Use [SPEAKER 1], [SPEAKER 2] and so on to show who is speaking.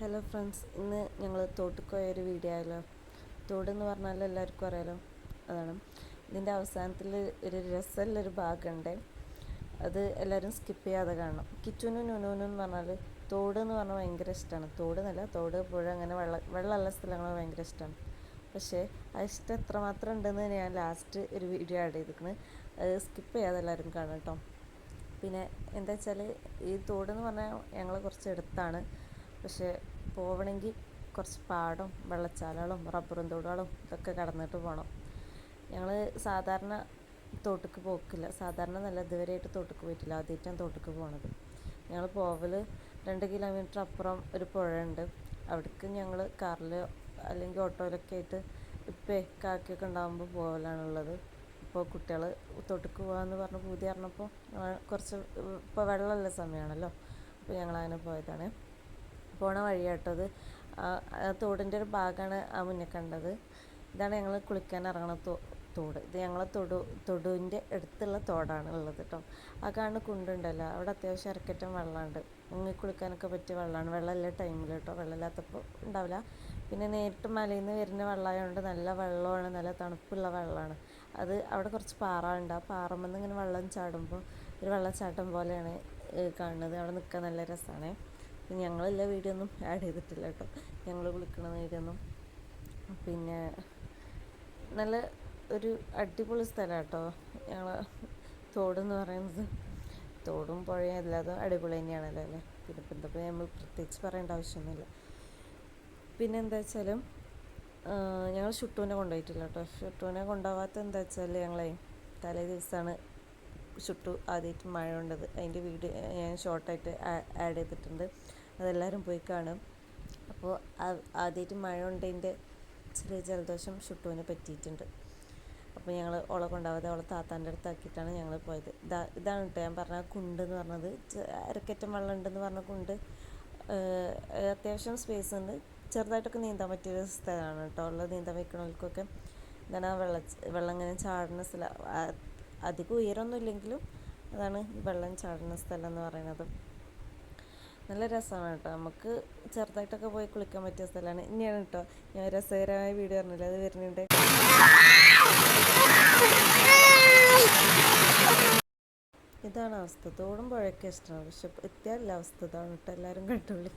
[SPEAKER 1] Hello friends ഇന്ന് ഞങ്ങൾ തോട്ടിക്ക് പോയൊരു വീഡിയോ ആയല്ലോ. തോടെന്ന് പറഞ്ഞാൽ എല്ലാവർക്കും അറിയാലോ. അതാണ്. ഇതിന്റെ അവസാനത്തിൽ ഒരു രസമുള്ളൊരു ഭാഗമുണ്ട്. അത് എല്ലാവരും സ്കിപ്പ് ചെയ്യാതെ കാണണം. കിച്ചുനും നുനുനു എന്ന് പറഞ്ഞാൽ തോട് എന്ന് പറഞ്ഞാൽ ഭയങ്കര ഇഷ്ടമാണ് തോട് എന്നല്ല തോട് പുഴ അങ്ങനെ വെള്ള വെള്ളമുള്ള സ്ഥലങ്ങൾ ഭയങ്കര ഇഷ്ടമാണ് പക്ഷേ ആ ഇഷ്ടം എത്രമാത്രം ഉണ്ടെന്ന് ഞാൻ ലാസ്റ്റ് ഒരു വീഡിയോ ആഡ് ചെയ്തിരിക്കുന്നത് അത് സ്കിപ്പ് ചെയ്യാതെ എല്ലാവരും കാണാം കേട്ടോ. പിന്നെ എന്താ വെച്ചാൽ ഈ തോടെന്ന് പറഞ്ഞാൽ ഞങ്ങൾ കുറച്ച് അടുത്താണ്. പക്ഷേ പോവണമെങ്കിൽ കുറച്ച് പാടും വെള്ളച്ചാലുകളും റബ്ബറും തോടുകളും ഇതൊക്കെ കടന്നിട്ട് പോകണം ഞങ്ങൾ സാധാരണ തോട്ടക്ക് പോക്കില്ല. സാധാരണ നല്ല ഇതുവരെയായിട്ട് തോട്ടക്ക് പോയിട്ടില്ല. ആദ്യമായിട്ടാണ് തോട്ടക്ക് പോണത്. ഞങ്ങൾ പോവൽ രണ്ട് കിലോമീറ്റർ അപ്പുറം ഒരു പുഴയുണ്ട്. അവിടേക്ക് ഞങ്ങൾ കാറിൽ അല്ലെങ്കിൽ ഓട്ടോയിലൊക്കെ ആയിട്ട് ഇപ്പേ കാക്കിയൊക്കെ ഉണ്ടാകുമ്പോൾ പോകലാണുള്ളത് ഇപ്പോൾ കുട്ടികൾ തൊട്ടുക്ക് പോകാമെന്ന് പറഞ്ഞ് പൂതി പറഞ്ഞപ്പോൾ കുറച്ച് ഇപ്പോൾ വെള്ളമുള്ള സമയമാണല്ലോ. അപ്പോൾ ഞങ്ങൾ അങ്ങനെ പോയതാണ്. പോണ വഴിയാട്ടത് തോടിന്റെ ഒരു ഭാഗമാണ് ആ മുന്നിൽ കണ്ടത്. ഇതാണ് ഞങ്ങൾ കുളിക്കാൻ ഇറങ്ങണ തോട്. ഇത് ഞങ്ങളെ തൊടു തൊടുവിന്റെ അടുത്തുള്ള തോടാണ് ഉള്ളത് കേട്ടോ ആ കാണുന്ന കുണ്ടുണ്ടല്ലോ അവിടെ അത്യാവശ്യം ഇറക്കറ്റം വെള്ളമുണ്ട് മുങ്ങി കുളിക്കാനൊക്കെ പറ്റിയ വെള്ളമാണ് വെള്ളമില്ല ടൈമിൽ കേട്ടോ വെള്ളമില്ലാത്തപ്പോൾ ഉണ്ടാവില്ല. പിന്നെ നേരിട്ട് മലയിൽ നിന്ന് വരുന്ന വെള്ളമായതുകൊണ്ട് നല്ല വെള്ളമാണ് നല്ല തണുപ്പുള്ള വെള്ളമാണ് അത് അവിടെ കുറച്ച് പാറ ഉണ്ട് ആ പാറമെന്ന് ഇങ്ങനെ വെള്ളം ചാടുമ്പോൾ ഒരു വെള്ളച്ചാട്ടം പോലെയാണ് കാണുന്നത്. അവിടെ നിൽക്കാൻ നല്ല രസമാണ് ഞങ്ങളില്ല വീഡിയോ ഒന്നും ആഡ് ചെയ്തിട്ടില്ല കേട്ടോ. ഞങ്ങൾ വിളിക്കണ വീഡിയോ ഒന്നും പിന്നെ നല്ല ഒരു അടിപൊളി സ്ഥലമാണ് കേട്ടോ ഞങ്ങൾ തോടെന്ന് പറയുന്നത്. തോടും പുഴയും എല്ലാതും അടിപൊളി തന്നെയാണല്ലോ അല്ലേ? പിന്നെ ഇപ്പം നമ്മൾ പ്രത്യേകിച്ച് പറയേണ്ട ആവശ്യമൊന്നുമില്ല. പിന്നെ എന്താ വെച്ചാലും ഞങ്ങൾ ഷുട്ടൂനെ കൊണ്ടുപോയിട്ടില്ല കേട്ടോ ഷുട്ടൂനെ കൊണ്ടുപോകാത്ത എന്താ വെച്ചാൽ ഞങ്ങളെ തലേ ദിവസമാണ് ഷുട്ടു ആദ്യമായിട്ട് മഴ കൊണ്ടത്. അതിന്റെ വീഡിയോ ഞാൻ ഷോർട്ടായിട്ട് ആഡ് ചെയ്തിട്ടുണ്ട്. അതെല്ലാവരും പോയി കാണും. അപ്പോൾ ആദ്യമായിട്ട് മഴ കൊണ്ടതിന്റെ ചെറിയ ജലദോഷം ഷുട്ടുവിന് പറ്റിയിട്ടുണ്ട്. അപ്പോൾ ഞങ്ങൾ ഓളെ കൊണ്ടാവാതെ ഓളെ താത്താന്റെ അടുത്താക്കിയിട്ടാണ് ഞങ്ങൾ പോയത്. ഇതാ ഇതാണ് കേട്ടോ ഞാൻ പറഞ്ഞ കുണ്ട് എന്ന് പറഞ്ഞത്. അരക്കറ്റം വെള്ളം ഉണ്ടെന്ന് പറഞ്ഞ കുണ്ട്. അത്യാവശ്യം സ്പേസ് ഉണ്ട്. ചെറുതായിട്ടൊക്കെ നീന്താൻ പറ്റിയൊരു സ്ഥലമാണ് കേട്ടോ. ഉള്ളത് നീന്താൻ വയ്ക്കണവർക്കൊക്കെ. എന്താണ് വെള്ള വെള്ളം ഇങ്ങനെ ചാടുന്ന സ്ഥലം. അധികം ഉയരമൊന്നുമില്ലെങ്കിലും അതാണ് അതാണ് വെള്ളം ചാടുന്ന സ്ഥലം എന്ന് പറയുന്നത്. നല്ല രസമാണ് കേട്ടോ. നമുക്ക് ചെറുതായിട്ടൊക്കെ പോയി കുളിക്കാൻ പറ്റിയ സ്ഥലമാണ്. ഇനിയാണ് കേട്ടോ. ഞാൻ രസകരമായ വീഡിയോ പറഞ്ഞില്ല? അത് വരുന്നുണ്ട്. ഇതാണ് അവസ്ഥ. തോടും പുഴയൊക്കെ ഇഷ്ടമാണ്. പക്ഷെ എത്തിയാലല്ല അവസ്ഥ. ഇതാണ് കേട്ടോ എല്ലാവരും കണ്ടുള്ളി